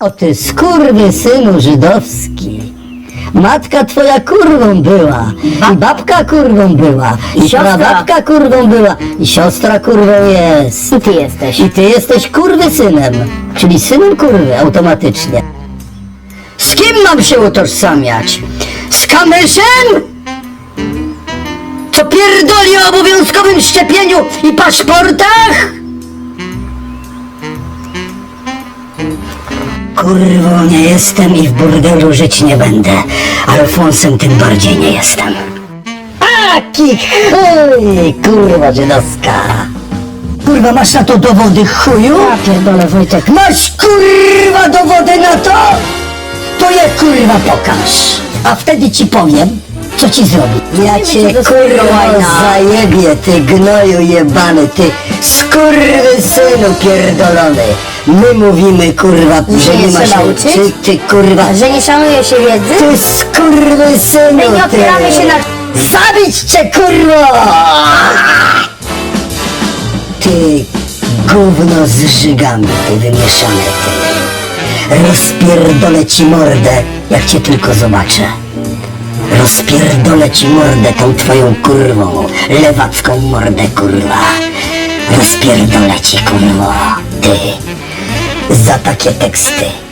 O ty skurwy synu żydowski. Matka twoja kurwą była, i babka kurwą była, i siostra. prababka kurwą była, i siostra kurwą jest. I ty jesteś. I ty jesteś kurwy synem, czyli synem kurwy automatycznie. Z kim mam się utożsamiać? Z kamyszem? Co pierdoli o obowiązkowym szczepieniu i paszportach? Kurwo nie jestem i w burdelu żyć nie będę. Alfonsem tym bardziej nie jestem. Aki chuj, kurwa żydowska. Kurwa, masz na to dowody, chuju? Ja pierdolę, Wojtek. Masz kurwa dowody na to? To je kurwa pokaż. A wtedy ci powiem, co ci zrobi. Ja cię kurwa zajebie, ty gnoju jebany, ty skurwysynu pierdolony. My mówimy kurwa, że nie nie ma trzeba się... uczyć? Ty, ty kurwa... Że nie szanuje się wiedzy? Ty skurwysynu, My nie ty. opieramy się na... Zabić cię, kurwo! Ty gówno z żygami, ty wymieszane, ty. Rozpierdolę ci mordę, jak cię tylko zobaczę. Rozpierdolę ci mordę tą twoją kurwą, lewacką mordę, kurwa. Rozpierdolę ci, kurwo, ty. Za takie teksty.